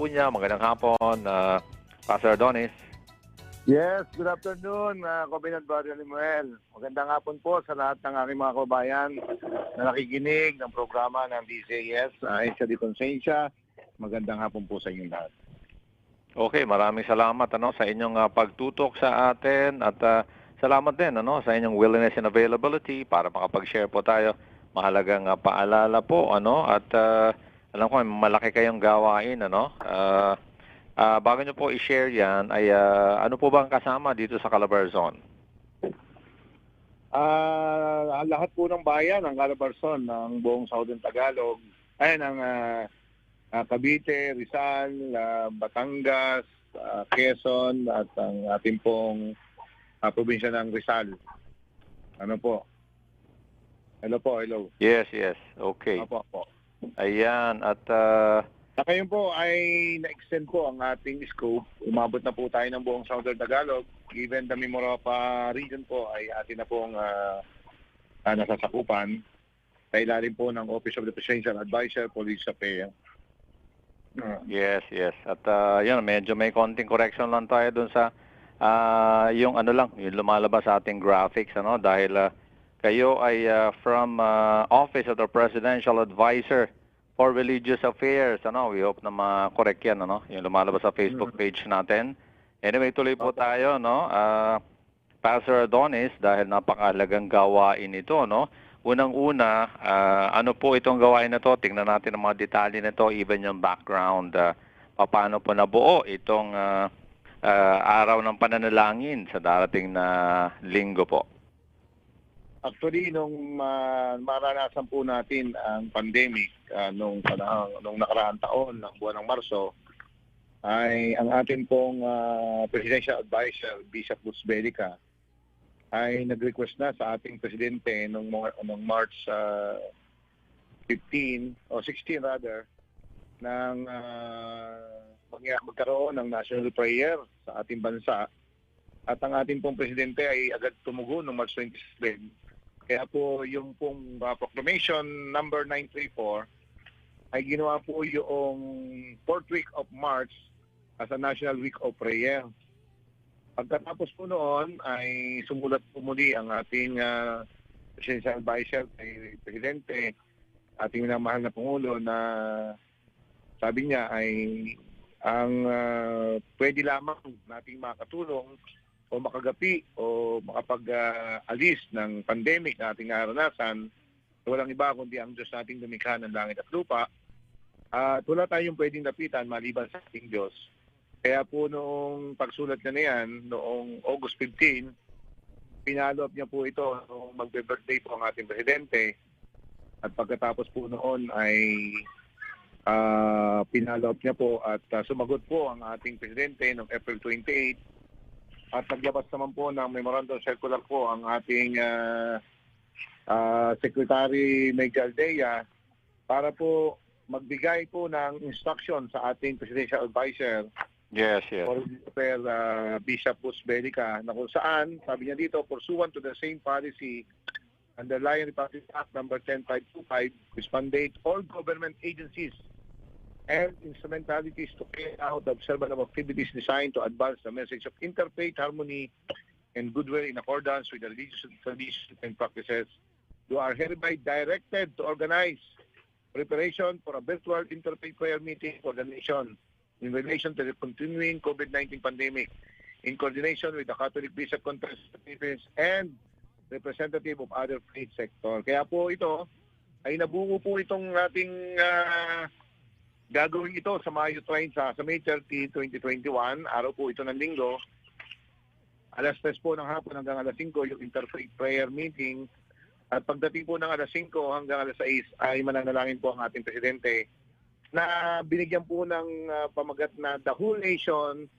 Acuña. Magandang hapon, uh, Pastor Adonis. Yes, good afternoon, uh, Covenant Barrio Limuel. Magandang hapon po sa lahat ng aking mga kababayan na nakikinig ng programa ng DCAS, uh, Asia di Consensya. Magandang hapon po sa inyong lahat. Okay, maraming salamat ano sa inyong uh, pagtutok sa atin at uh, salamat din ano sa inyong willingness and availability para makapag-share po tayo. Mahalagang uh, paalala po ano at uh, alam ko malaki kayong gawain ano. Uh, uh, bago nyo po i-share yan ay uh, ano po bang kasama dito sa Calabarzon? Uh, lahat po ng bayan ng Calabarzon ng buong Southern Tagalog ay ng uh, uh, Cavite, Rizal, uh, Batangas, uh, Quezon at ang ating pong uh, probinsya ng Rizal. Ano po? Hello po, hello. Yes, yes. Okay. Opo, opo. Ayan at uh, Sa ngayon po ay na-extend po ang ating scope. Umabot na po tayo ng buong Southern Tagalog. Given the Mimoropa region po ay atin na pong uh, uh, nasasakupan sa ilalim po ng Office of the Presidential Advisor, Police Affairs. Uh, Yes, yes. At uh, yun, medyo may konting correction lang tayo dun sa ah, yung ano lang, yung lumalabas sa ating graphics ano dahil ah, kayo ay ah, from ah, Office of the Presidential Advisor for Religious Affairs. Ano, we hope na ma-correct yan ano, yung lumalabas sa Facebook page natin. Anyway, tuloy po tayo no. Ah, Pastor Adonis dahil napakahalagang gawain ito no. Unang-una, ah, ano po itong gawain na to? Tingnan natin ang mga detalye nito, even yung background, ah, paano po nabuo itong ah, ah, araw ng pananalangin sa darating na linggo po. Actually, nung ma- maranasan po natin ang pandemic ah, nung, panahon, nung nakaraang taon, ng buwan ng Marso, ay ang ating pong ah, Presidential Advisor, Bishop Lutz ay nag-request na sa ating presidente nung, nung March ah, 15 o 16 rather ng uh, magkaroon ng national prayer sa ating bansa. At ang ating pong presidente ay agad tumugon noong March 27 kaya po yung pong uh, proclamation number 934 ay ginawa po yung fourth week of March as a National Week of Prayer. Pagkatapos po noon ay sumulat po muli ang ating uh, presidential advisor kay Presidente, ating minamahal na Pangulo na sabi niya ay ang uh, pwede lamang nating makatulong o makagapi o makapag-alis ng pandemic na ating naranasan, walang iba kundi ang Diyos nating lumikha ng langit at lupa. At wala tayong pwedeng lapitan maliban sa ating Diyos. Kaya po noong pagsulat niya na yan, noong August 15, pinalo niya po ito noong magbe-birthday po ang ating presidente. At pagkatapos po noon ay uh, pinalo up niya po at ah, sumagot po ang ating presidente noong April 28 at naglabas naman po ng memorandum circular po ang ating ah, ah, Secretary Miguel Aldea para po magbigay po ng instruction sa ating Presidential Advisor Yes, yes. for per uh, Bishop Bus Belica na kung saan, sabi niya dito, pursuant to the same policy underlying Republic Act number 10525 which mandate all government agencies and instrumentalities to carry out the observance of activities designed to advance the message of interfaith harmony and goodwill in accordance with the religious traditions and practices. You are hereby directed to organize preparation for a virtual interfaith prayer meeting for the nation in relation to the continuing COVID-19 pandemic in coordination with the Catholic Bishop Conference and representative of other faith sector. Kaya po ito ay nabungo po itong ating ah, gagawin ito sa Mayo 30, sa, sa May 30, 2021. Araw po ito ng linggo. Alas 3 po ng hapon hanggang alas 5 yung interfaith prayer meeting. At pagdating po ng alas 5 hanggang alas 6 ay mananalangin po ang ating presidente na binigyan po ng ah, pamagat na The Whole Nation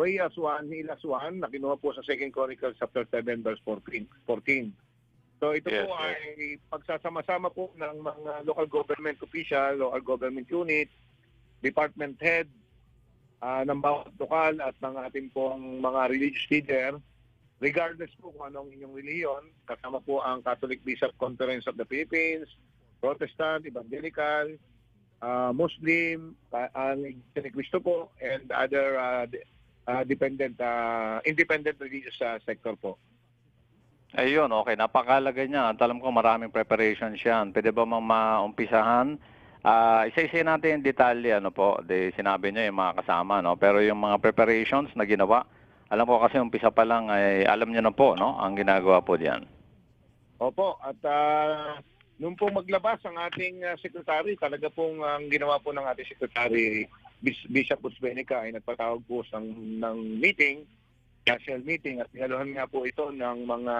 Pray as one, heal as one, na kinuha po sa 2 Chronicles chapter 7 verse 14. 14. So ito Yes, po yes. ay pagsasama-sama po ng mga local government official, local government unit, department head, ah, ng bawat lokal at ng ating pong mga religious leader, regardless po kung anong inyong reliyon, kasama po ang Catholic Bishop Conference of the Philippines, Protestant, Evangelical, ah, Muslim, ah, ang Kristo po, and other de- ah, dependent, ah, independent religious ah, sector po. Ayun, okay. Napakalaga niya. Alam ko maraming preparations yan. Pwede ba mang maumpisahan? Ah, isa-isa natin yung detalye, ano po. De, sinabi niya yung mga kasama, no? Pero yung mga preparations na ginawa, alam ko kasi umpisa pa lang, ay alam niyo na po, no? Ang ginagawa po diyan. Opo, at ah, nung po maglabas ang ating ah, secretary, talaga pong ang ginawa po ng ating secretary, Bis- Bishop Usbenica, ay nagpatawag po ng, ng meeting, national meeting, at nilaluhan nga po ito ng mga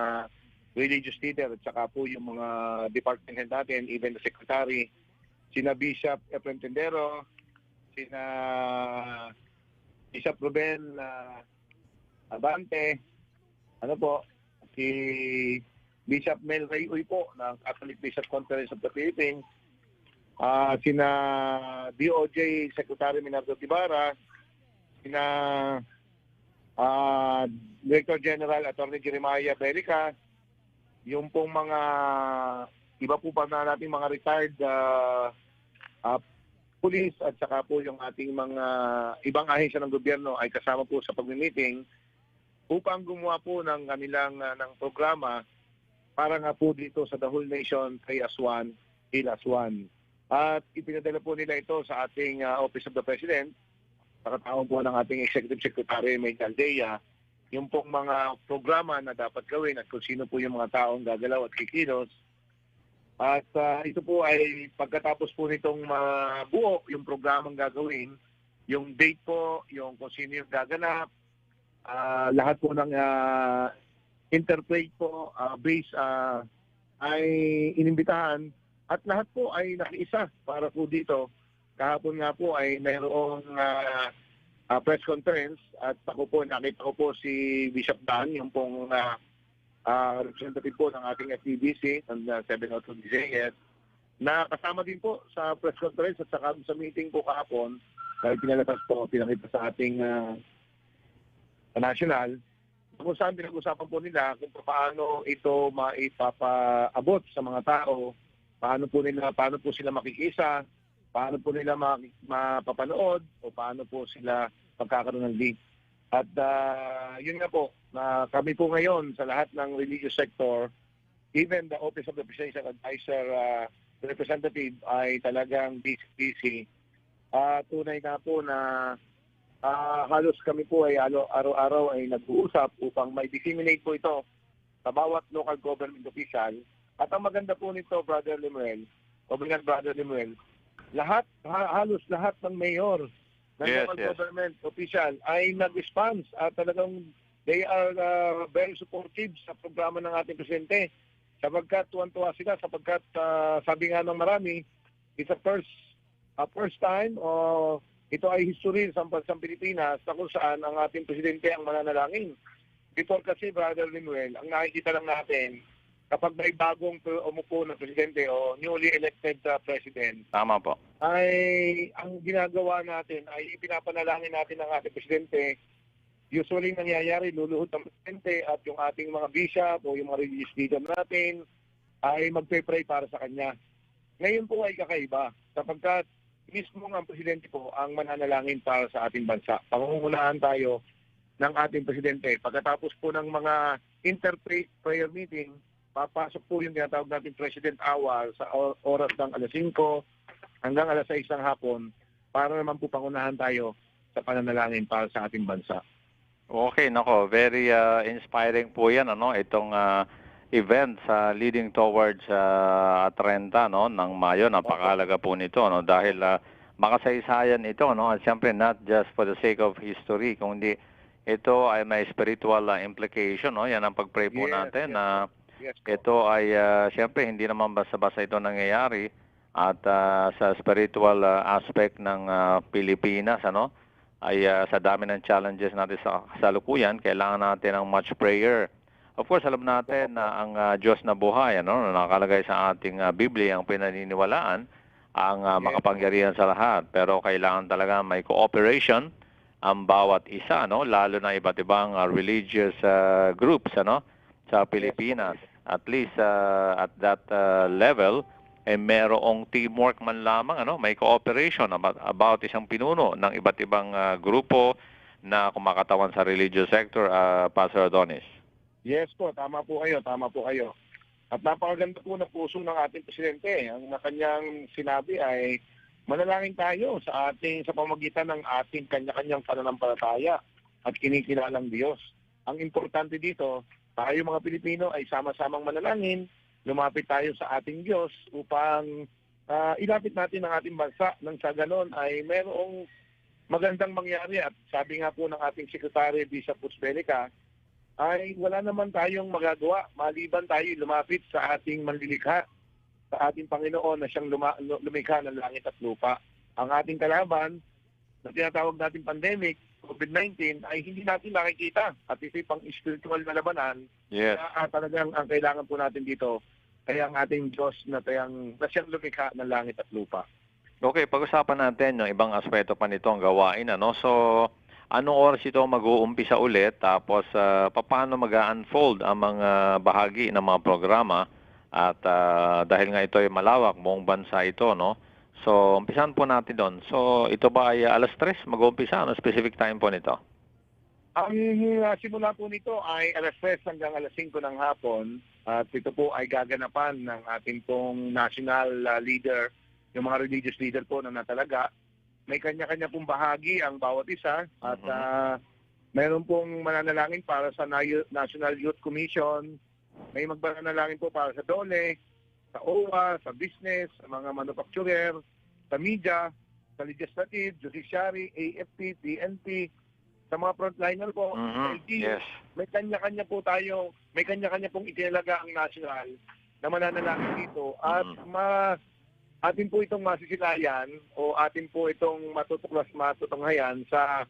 religious leader at saka po yung mga department head natin, even the secretary, sina Bishop Efren Tendero, sina Bishop Ruben ah, Abante, ano po, si Bishop Mel Ray Uy po ng Catholic Bishop Conference of the Philippines, ah sina DOJ Secretary Minardo Tibara, sina ah Director General Attorney Jeremiah Berica, yung pong mga iba po pa na nating mga retired ah ah, police at saka po yung ating mga ibang ahensya ng gobyerno ay kasama po sa pag-meeting upang gumawa po ng kanilang ah, ng programa para nga po dito sa The Whole Nation, 3 as 1, Heal as 1. At ipinadala po nila ito sa ating ah, Office of the President, sa katawang po ng ating Executive Secretary, May Aldea, yung pong mga programa na dapat gawin at kung sino po yung mga taong gagalaw at kikilos. At ah, ito po ay pagkatapos po nitong mabuo yung programang gagawin, yung date po, yung kung sino yung gaganap, ah, lahat po ng ah, interplay po uh, base ah, ay inimbitahan at lahat po ay nakiisa para po dito. Kahapon nga po ay mayroong ah, ah, press conference at ako po nakita ko po si Bishop Dan, yung pong ah, ah, representative po ng ating FTBC, ng uh, 702 DZS, na kasama din po sa press conference at saka sa meeting po kahapon dahil pinalabas po, pinakita sa ating ah, national kung saan pinag-usapan po nila kung paano ito maipapaabot sa mga tao, paano po nila paano po sila makikisa, paano po nila ma- mapapanood o paano po sila magkakaroon ng link. At ah, yun nga po, na kami po ngayon sa lahat ng religious sector, even the Office of the Presidential Advisor ah, Representative ay talagang busy-busy. Ah, tunay nga po na Ah, halos kami po ay araw-araw ay nag-uusap upang may disseminate po ito sa bawat local government official. At ang maganda po nito, Brother Lemuel, Covenant Brother Lemuel, lahat, ha- halos lahat ng mayor ng Yes, local yes. government official ay nag-response at talagang they are uh, very supportive sa programa ng ating presidente. Sapagkat tuwan-tuwa sila sapagkat ah, sabi nga ng marami, it's a first a first time o ito ay history sa bansang Pilipinas na kung saan ang ating presidente ang mananalangin. Before kasi, Brother Limuel, ang nakikita lang natin, kapag may bagong umupo na presidente o newly elected uh, president, Tama po. ay ang ginagawa natin ay ipinapanalangin natin ang ating presidente. Usually nangyayari, luluhod ang presidente at yung ating mga bishop o yung mga religious leader natin ay magpe-pray para sa kanya. Ngayon po ay kakaiba sapagkat mismo ang presidente po ang mananalangin para sa ating bansa. Pangungunahan tayo ng ating presidente. Pagkatapos po ng mga interfaith prayer meeting, papasok po yung tinatawag natin President Hour sa oras ng alas 5 hanggang alas 6 ng hapon para naman po pangunahan tayo sa pananalangin para sa ating bansa. Okay, nako, very uh, inspiring po 'yan ano, itong uh, event sa leading towards uh, 30 no ng Mayo. Napakalaga po nito no dahil uh, makasaysayan ito no at siyempre not just for the sake of history kundi ito ay may spiritual uh, implication no. Yan ang pagpray po Yes, natin yes, na Yes po. ito ay uh, siyempre hindi naman basta-basta ito nangyayari at uh, sa spiritual uh, aspect ng uh, Pilipinas ano ay uh, sa dami ng challenges natin sa kasalukuyan kailangan natin ng much prayer. Of course, alam natin na ang uh, Diyos na buhay ano na nakalagay sa ating uh, Biblia ang pinaniniwalaan ang uh, makapangyarihan sa lahat. Pero kailangan talaga may cooperation ang bawat isa no? Lalo na iba't ibang uh, religious uh, groups ano sa Pilipinas. at least uh, at that uh, level eh merong teamwork man lamang ano, may cooperation about, about isang pinuno ng iba't ibang ah, grupo na kumakatawan sa religious sector, ah, Pastor Adonis. Yes po, tama po kayo, tama po kayo. At napakaganda po ng puso ng ating presidente. Ang na kanyang sinabi ay manalangin tayo sa ating sa pamagitan ng ating kanya-kanyang pananampalataya at kinikilalang Diyos. Ang importante dito, tayo mga Pilipino ay sama-samang manalangin, lumapit tayo sa ating Diyos upang ah, ilapit natin ang ating bansa nang sa ganon ay mayroong magandang mangyari at sabi nga po ng ating Secretary Bishop Puspelica ay wala naman tayong magagawa maliban tayo lumapit sa ating manlilikha, sa ating Panginoon na siyang luma, lumikha ng langit at lupa. Ang ating kalaban na tinatawag natin pandemic, COVID-19, ay hindi natin nakikita. At ito'y pang spiritual na labanan Yes. na ah, talagang ang kailangan po natin dito ay ang ating Diyos na, tayang, na siyang lumikha ng langit at lupa. Okay, pag-usapan natin yung ibang aspeto pa nito ang gawain ano. So, anong oras ito mag-uumpisa ulit tapos ah, paano mag-unfold ang mga bahagi ng mga programa at ah, dahil nga ito ay malawak, buong bansa ito, no? So, umpisan po natin doon. So, ito ba ay alas 3 mag-uumpisa? Ano specific time po nito? Ang uh, simula po nito ay alas 3 hanggang alas 5 ng hapon at ito po ay gaganapan ng ating pong national uh, leader, yung mga religious leader po na natalaga. May kanya-kanya pong bahagi ang bawat isa at Mhm. uh, meron pong mananalangin para sa Na- National Youth Commission, may magmananalangin po para sa DOLE, sa OWA, sa business, sa mga manufacturer, sa media, sa legislative, judiciary, AFP, PNP, sa mga frontliner po, Mhm. LGU, Yes. may kanya-kanya po tayo, may kanya-kanya pong itinalaga ang national na mananalangin dito at Mm. ma atin po itong masisilayan o atin po itong matutuklas matutunghayan sa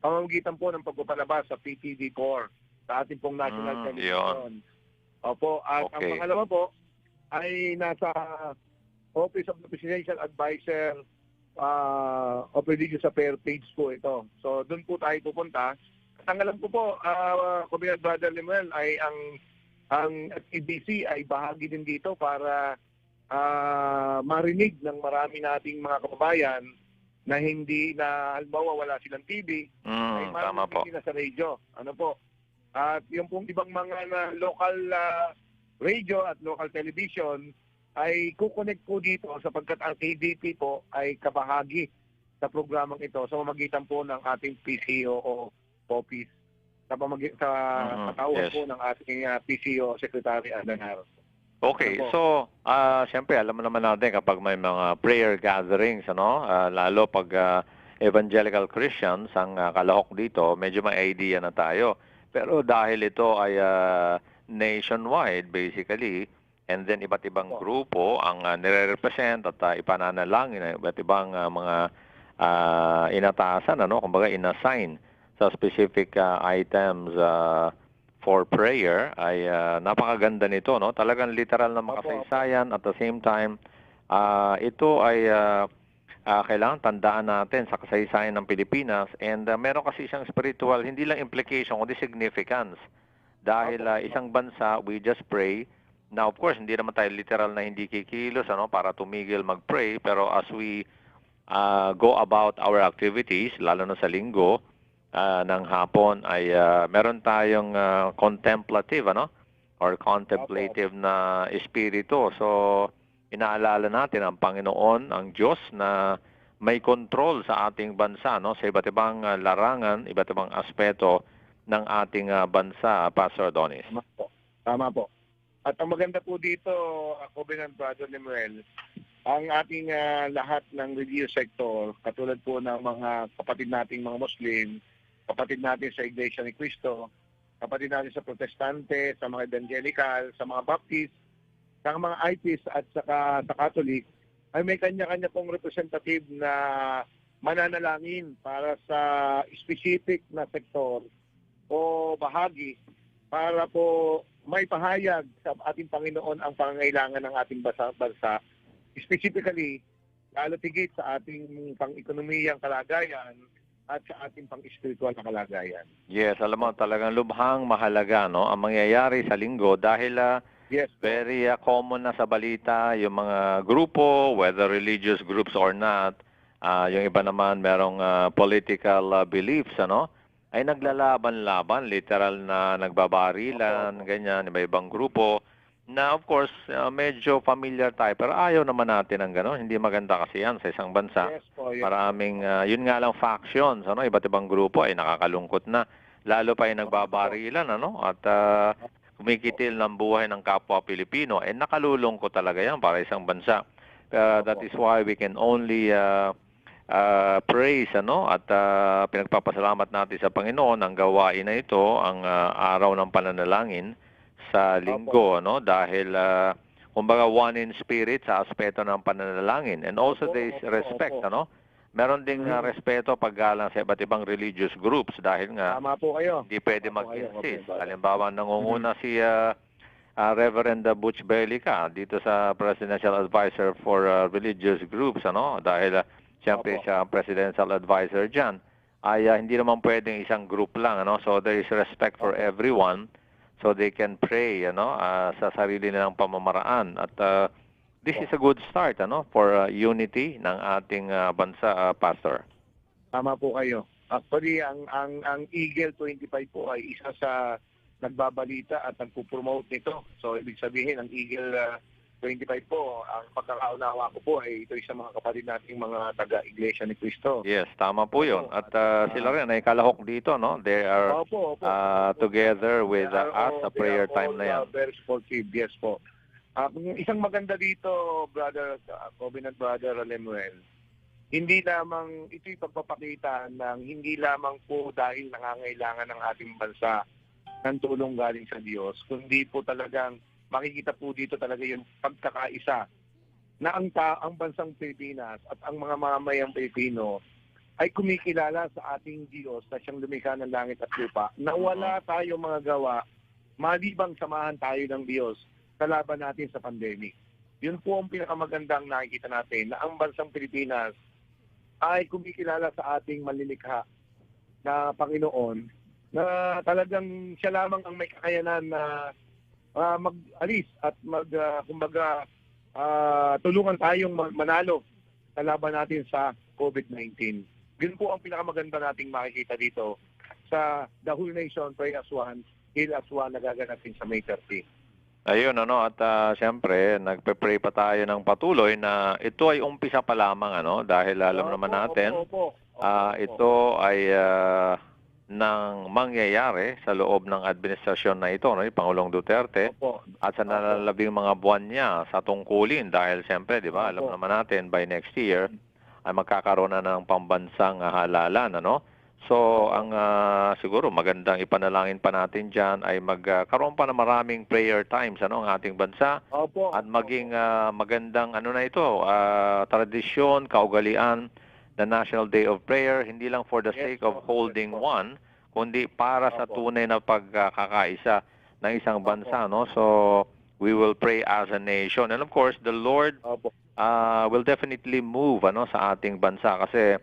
pamamagitan po ng pagpapalabas sa PTD4 sa ating pong national Mm, television. Opo, at ang Okay. pangalawa po ay nasa Office of the Presidential Advisor uh, of Religious Affairs page po ito. So doon po tayo pupunta. At ang alam ko po, uh, Kuya Brother Lemuel, ay ang ang EBC ay bahagi din dito para ah, marinig ng marami nating mga kababayan na hindi na halimbawa wala silang TV, ay Mm, tama po. sa radio. Ano po? At yung pong ibang mga na local ah, radio at local television ay kukonect po dito sapagkat ang KDP po ay kabahagi sa programang ito sa pamagitan po ng ating PCO o office sa pamagi sa Mhm, katawag yes. po ng ating ah, PCO Secretary Adan Harris. Okay, Ano so ah siyempre alam naman natin kapag may mga prayer gatherings ano, ah, lalo pag ah, evangelical Christians ang ah, kalahok dito, medyo may idea na tayo. Pero dahil ito ay ah, nationwide basically. And then iba't ibang grupo ang ah, nire-represent at ah, ipananalangin ng iba't ibang ah, mga ah, inatasan ano, kumbaga inassign sa specific ah, items ah, for prayer. Ay ah, napakaganda nito no? Talagang literal na makasaysayan. At the same time ah, ito ay ah, ah, kailangan tandaan natin sa kasaysayan ng Pilipinas. And ah, meron kasi isang spiritual hindi lang implication kundi significance dahil ah, isang bansa we just pray. Now of course hindi naman tayo literal na hindi kikilos ano para tumigil mag-pray. Pero as we ah, go about our activities lalo na sa linggo ah, ng hapon ay ah, meron tayong ah, contemplative ano or contemplative na espiritu. So inaalala natin ang Panginoon, ang Diyos na may control sa ating bansa no sa iba't ibang larangan, iba't ibang aspeto ng ating ah, bansa, Pastor Adonis. Tama po. Tama po. At ang maganda po dito, ako bilang Brother Lemuel, ang ating ah, lahat ng religious sector, katulad po ng mga kapatid nating mga Muslim, kapatid natin sa Iglesia ni Cristo, kapatid natin sa Protestante, sa mga Evangelical, sa mga Baptist, sa mga IPs at saka sa Catholic, ay may kanya-kanya pong representative na mananalangin para sa specific na sektor o bahagi para po may pahayag sa ating Panginoon ang pangangailangan ng ating bansa, bansa specifically lalo tigit sa ating pang-ekonomiyang kalagayan at sa ating pang-spiritual na kalagayan. Yes, alam mo talagang lubhang mahalaga no ang mangyayari sa linggo dahil ah, Yes. Very uh, common na sa balita yung mga grupo, whether religious groups or not. Ah, yung iba naman merong ah, political ah, beliefs, ano? Ay naglalaban-laban, literal na nagbabarilan, ganyan, iba-ibang grupo. Na of course, ah, medyo familiar tayo, pero ayaw naman natin ng gano'n. Hindi maganda kasi yan sa isang bansa. Yes po. Yes. Maraming, ah, yun nga lang factions, ano, iba't ibang grupo ay nakakalungkot na. Lalo pa ay nagbabarilan, ano, at ah, kumikitil ng buhay ng kapwa Pilipino. Eh, nakalulungkot talaga yan para isang bansa. Uh, that is why we can only uh, uh, praise ano at uh, pinagpapasalamat natin sa Panginoon ang gawain na ito ang uh, araw ng pananalangin sa linggo ano dahil uh, kumbaga one in spirit sa aspeto ng pananalangin and also Opo, there is opo, respect opo. ano meron ding uh, respeto paggalang sa iba't ibang religious groups dahil nga Tama po kayo. hindi pwede Opo, mag-insist. opo. Halimbawa, nangunguna si ah, ah, Reverend Butch Belica dito sa Presidential Advisor for ah, Religious Groups, ano? Dahil uh, siyempre Opo. siya ang Presidential Advisor dyan. Ay ah, hindi naman pwedeng isang group lang, ano? So there is respect for everyone so they can pray, ano? ah, sa sarili nilang pamamaraan. At ah, this is a good start, ano? For ah, unity ng ating ah, bansa, ah, Pastor. Tama po kayo. Actually, ang ang ang Eagle 25 po ay isa sa nagbabalita at nagpo-promote nito. So, ibig sabihin, ang Eagle ah, 25 po, ang pagkakaunawa ko po ay ito sa mga kapatid nating mga taga-Iglesia ni Cristo. Yes, tama po 'yun. At ah, sila rin ay kalahok dito, no? They are Opo, opo. uh, together with uh, us sa prayer time na yan. uh, very sportive, yes po. Ah, kung isang maganda dito, brother, uh, Covenant Brother Lemuel, hindi lamang ito'y pagpapakita ng hindi lamang po dahil nangangailangan ng ating bansa ng tulong galing sa Diyos, kundi po talagang makikita po dito talaga yung pagkakaisa na ang, ta- ang bansang Pilipinas at ang mga mamamayang Pilipino ay kumikilala sa ating Diyos na siyang lumikha ng langit at lupa na wala tayong mga gawa malibang samahan tayo ng Diyos sa laban natin sa pandemic. Yun po ang pinakamagandang nakikita natin na ang bansang Pilipinas ay kumikilala sa ating malilikha na Panginoon na talagang siya lamang ang may kakayanan na ah, mag-alis at mag, ah, kumbaga, ah, tulungan tayong ma- manalo sa laban natin sa COVID-19. Yun po ang pinakamaganda nating makikita dito sa The Whole Nation Pray as One, Heal as One na gaganapin sa May 30. Ayun, ano, at uh, siyempre, nagpe-pray pa tayo ng patuloy na ito ay umpisa pa lamang, ano, dahil alam Opo, naman opo, natin, opo, opo, ah, opo. ito ay ah, nang mangyayari sa loob ng administrasyon na ito, no, ni Pangulong Duterte, Opo. at sa nalalabing mga buwan niya sa tungkulin dahil siyempre, di ba, alam Opo. naman natin by next year ay magkakaroon na ng pambansang ah, halalan, ano? So, ang ah, siguro magandang ipanalangin pa natin diyan ay magkaroon pa ng maraming prayer times ano ang ating bansa Opo. at maging ah, magandang ano na ito, ah, tradisyon, kaugalian the National Day of Prayer hindi lang for the Yes sake of yes holding po. one kundi para sa tunay na pagkakaisa ng isang bansa no. So, we will pray as a nation. And of course the Lord uh, will definitely move ano sa ating bansa. Kasi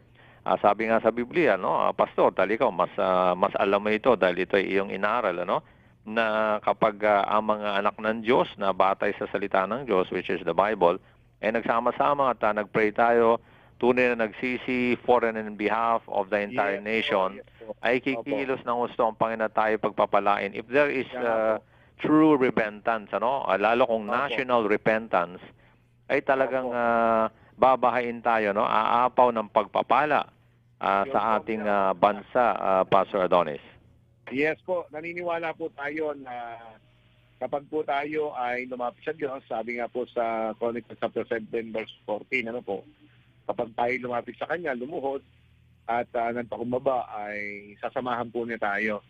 ah, sabi nga sa Biblia no ah, pastor dahil ikaw mas ah, mas alam mo ito dahil ito ay iyong inaaral ano? Na kapag ah, ang mga anak ng Diyos na batay sa salita ng Diyos which is the Bible ay nagsama-sama at ah, nagpray tayo tunay na nagsisi for and in behalf of the entire Yes po, nation yes po. ay kikilos ng gusto ang Panginoon tayo pagpapalain if there is po. true repentance ano ah, lalo kung Opo. national repentance ay talagang Opo. ah, babahain tayo no aapaw ng pagpapala Yun sa ating ah, bansa ah, Pastor Adonis. Yes po, naniniwala po tayo na kapag po tayo ay lumapit sa Diyos, sabi nga po sa Chronicles chapter 7 verse 14, ano po, kapag tayo lumapit sa Kanya, lumuhod, at uh, nagpakumbaba ay sasamahan po niya tayo.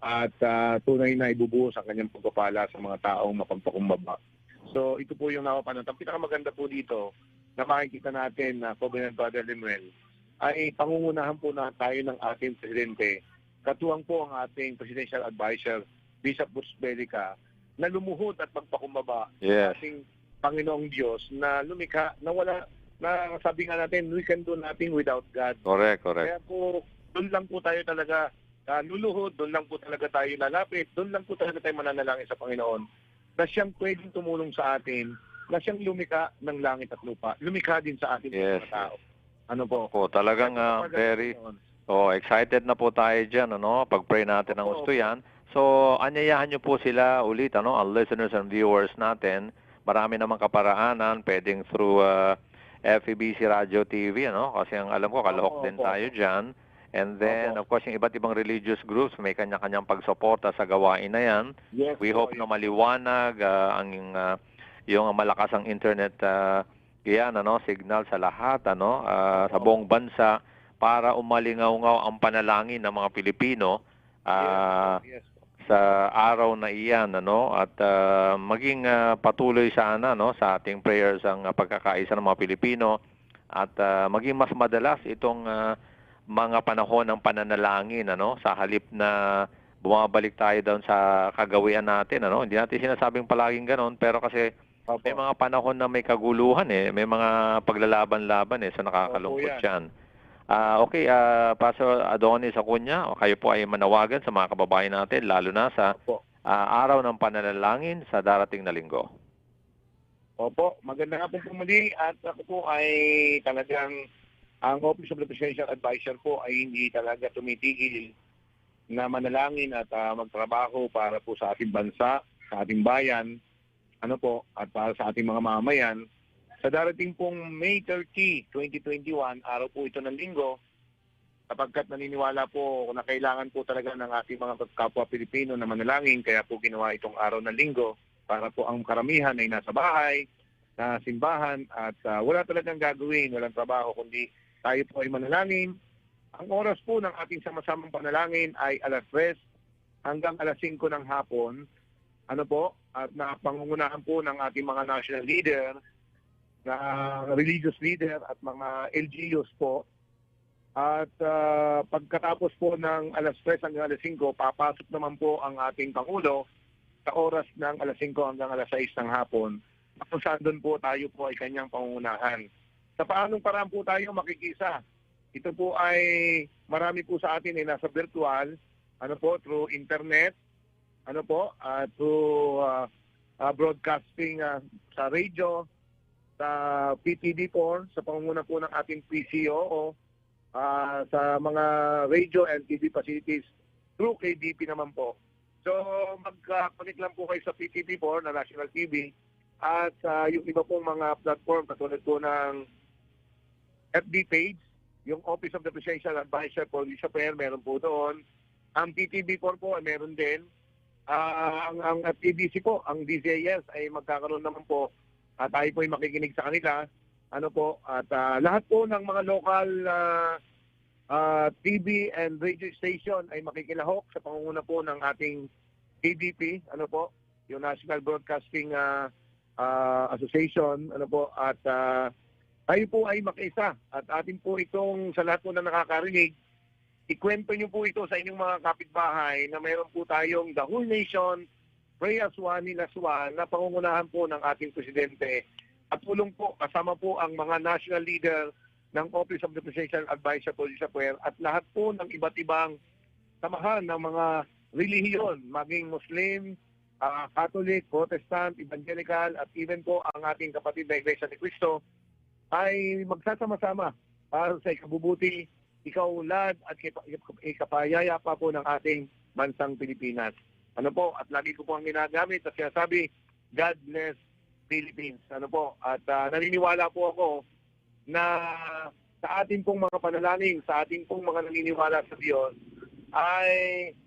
At ah, tunay na ibubuhos ang kanyang pagpapala sa mga taong mapagpakumbaba. So ito po yung napapanat. Ang pinakamaganda po dito na makikita natin na Covenant Brother Lemuel ay pangungunahan po na tayo ng ating presidente katuwang po ang ating presidential advisor, Bishop Butch Belica, na lumuhod at magpakumbaba Yes. ating Panginoong Diyos na lumikha, na wala, na sabi nga natin, we can do nothing without God. Correct, correct. Kaya po, doon lang po tayo talaga ah, luluhod, doon lang po talaga tayo lalapit, doon lang po talaga tayo mananalangin sa Panginoon na siyang pwedeng tumulong sa atin na siyang lumika ng langit at lupa. Lumikha din sa atin Yes, mga tao. Ano po? Po, talagang ah, very Oh, excited na po tayo diyan, ano? Pag-pray natin ng gusto 'yan. So, anyayahan niyo po sila ulit, ano, ang listeners and viewers natin. Marami namang kaparaanan, pwedeng through uh, FEBC Radio TV, ano? Kasi ang alam ko, kalahok Opo, din tayo diyan. And then, Opo. of course, yung iba't ibang religious groups, may kanya-kanyang pagsuporta sa gawain na 'yan. Yes, We hope na maliwanag ah, ang ah, yung malakas ang internet uh, yan, ano, signal sa lahat, ano, ah, sa buong bansa para umalingaw-ngaw ang panalangin ng mga Pilipino ah, yes, po. Sa araw na iyan, ano, at ah, maging ah, patuloy sana, no, sa ating prayers ang pagkakaisa ng mga Pilipino at ah, maging mas madalas itong ah, mga panahon ng pananalangin, ano, sa halip na bumabalik tayo doon sa kagawian natin, ano. Hindi natin sinasabing palaging ganon, pero kasi Opo. may mga panahon na may kaguluhan eh, may mga paglalaban-laban eh, so nakakalungkot Opo, 'yan. Ah, okay, ah Pastor Adonis Acuña, kayo po ay manawagan sa mga kababayan natin lalo na sa Opo. ah, araw ng pananalangin sa darating na linggo. Opo, maganda nga po po muli at ako po ay talagang ang Office of the Presidential Advisor po ay hindi talaga tumitigil na manalangin at ah, magtrabaho para po sa ating bansa, sa ating bayan, ano po, at para sa ating mga mamayan. Sa darating pong May 30, 2021, araw po ito ng linggo, kapagkat naniniwala po na kailangan po talaga ng ating mga kapwa Pilipino na manalangin, kaya po ginawa itong araw ng linggo para po ang karamihan ay nasa bahay, na simbahan at ah, wala talagang gagawin, walang trabaho kundi tayo po ay manalangin. Ang oras po ng ating sama-samang panalangin ay alas 3 hanggang alas 5 ng hapon. Ano po? At na pangungunahan po ng ating mga national leader, na religious leader at mga LGUs po. At ah, pagkatapos po ng alas 3 hanggang alas 5, papasok naman po ang ating Pangulo sa oras ng alas 5 hanggang alas 6 ng hapon kung saan doon po tayo po ay kanyang pangungunahan. Sa paanong paraan po tayo makikisa? Ito po ay marami po sa atin ay nasa virtual, ano po, through internet, ano po, ah, through ah, ah, broadcasting ah, sa radio, sa PTD4, sa pangunguna po ng ating PCOO, ah, sa mga radio and TV facilities through KDP naman po. So mag-connect lang po kayo sa PTD4 na national TV at ah, yung iba pong mga platform katulad po ng FB page, yung Office of the Presidential Advisor for Police Affairs, meron po doon. Ang PTB4 po ay meron din. Ah, ang, ang FTBC po, ang DZS ay magkakaroon naman po at tayo po ay makikinig sa kanila. Ano po, at ah, lahat po ng mga local ah, ah, TV and radio station ay makikilahok sa pangunguna po ng ating ABP, ano po, yung National Broadcasting ah, ah, Association, ano po, at ah, tayo po ay makiisa at atin po itong sa lahat po na nakakarinig, ikwento niyo po ito sa inyong mga kapitbahay na mayroon po tayong The Whole Nation, Nil as One, na pangungunahan po ng ating Presidente. At tulong po, kasama po ang mga national leader ng Office of the Presidential Advisor Police Affairs at lahat po ng iba't ibang samahan ng mga relihiyon, maging Muslim, ah, Catholic, Protestant, Evangelical, at even po ang ating kapatid na Iglesia ni Cristo, ay magsasama-sama para sa ikabubuti, ikaulad at ikapayaya pa po ng ating bansang Pilipinas. Ano po, at lagi ko po ang ginagamit at sinasabi, God bless Philippines. Ano po, at ah, naniniwala po ako na sa ating pong mga panalangin, sa ating pong mga naniniwala sa Diyos, ay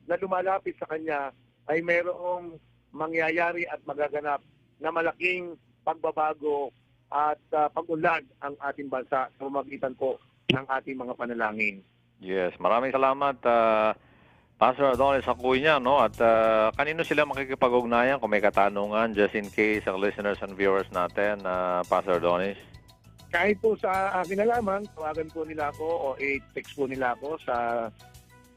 na lumalapit sa Kanya, ay mayroong mangyayari at magaganap na malaking pagbabago at uh, pag-unlad ang ating bansa sa pamamagitan po ng ating mga panalangin. Yes, maraming salamat ah, Pastor Adonis Acuña, no? At ah, kanino sila makikipag-ugnayan kung may katanungan just in case ang listeners and viewers natin, ah, Pastor Adonis? Kahit po sa akin na lamang, tawagan po nila ako o i-text po nila ako sa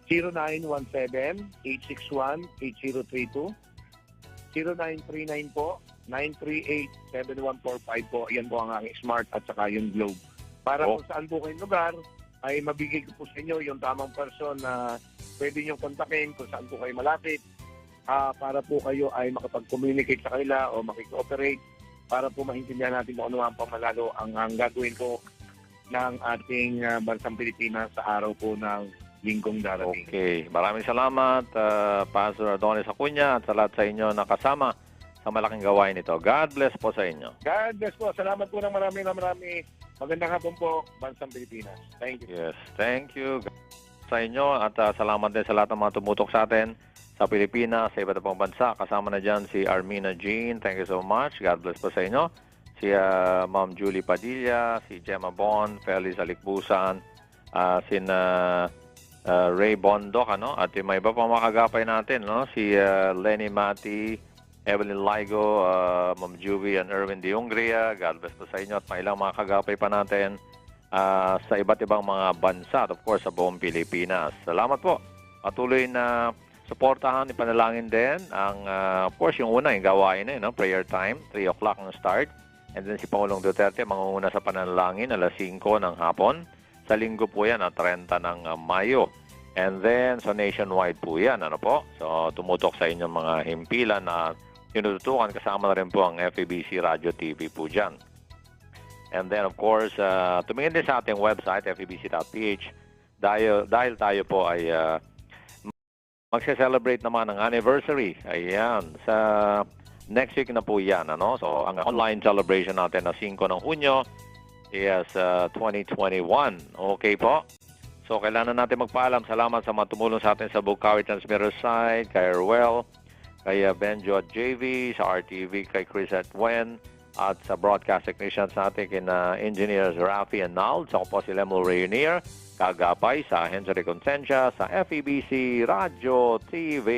0917-861-8032 0939 po 938-7145 po. Yan po ang aking smart at saka yung globe. Para Oh. kung saan po kayong lugar, ay mabigay ko po sa inyo yung tamang person na pwede niyong kontakin kung saan po kayo malapit. ah, para po kayo ay makapag-communicate sa kanila o makikooperate para po maintindihan natin kung ano ang pamalalo ang, ang gagawin po ng ating ah, bansang Pilipinas sa araw po ng linggong darating. Okay. Maraming salamat, uh, Pastor Adonis Acuña, at sa lahat sa inyo na kasama sa malaking gawain nito. God bless po sa inyo. God bless po. Salamat po ng marami na marami. Magandang hapon po, bansang Pilipinas. Thank you. Yes, thank you sa inyo at uh, salamat din sa lahat ng mga tumutok sa atin sa Pilipinas, sa iba't ibang bansa. Kasama na dyan si Armina Jean. Thank you so much. God bless po sa inyo. Si uh, Ma'am Julie Padilla, si Gemma Bon, Felix Alikbusan, uh, si uh, uh, Ray Bondok, ano? At yung may iba pang makagapay natin, no? Si uh, Lenny Mati, Evelyn Ligo, uh, Ma'am Juvie and Erwin de Ungria. God bless po sa inyo at may ilang mga kagapay pa natin ah, sa iba't ibang mga bansa at of course sa buong Pilipinas. Salamat po. Patuloy na suportahan, ipanalangin din ang, ah, of course, yung una, yung gawain na yun, no? prayer time, 3 o'clock ang start. And then si Pangulong Duterte, mangunguna sa panalangin, alas 5 ng hapon. Sa linggo po yan, at 30 ng ah, Mayo. And then, sa nationwide po yan, ano po? So, tumutok sa inyong mga himpilan na tinututukan. Kasama na rin po ang FEBC Radio TV po dyan. And then, of course, uh, tumingin din sa ating website, febc.ph, dahil, dahil tayo po ay uh, magse-celebrate naman ng anniversary. Ayan, sa next week na po yan. Ano? So, ang online celebration natin na 5 ng Hunyo is uh, 2021. Okay po? So, kailangan natin magpaalam. Salamat sa mga tumulong sa atin sa Bukawi Transmitter site, kay Ruel, kay uh, Benjo at JV, sa RTV, kay Chris at Wen, at sa broadcast technicians natin kina engineers Rafi and Nald. Sa po si Lemuel Rainier, kagapay sa Henry Consensya sa FEBC Radio TV.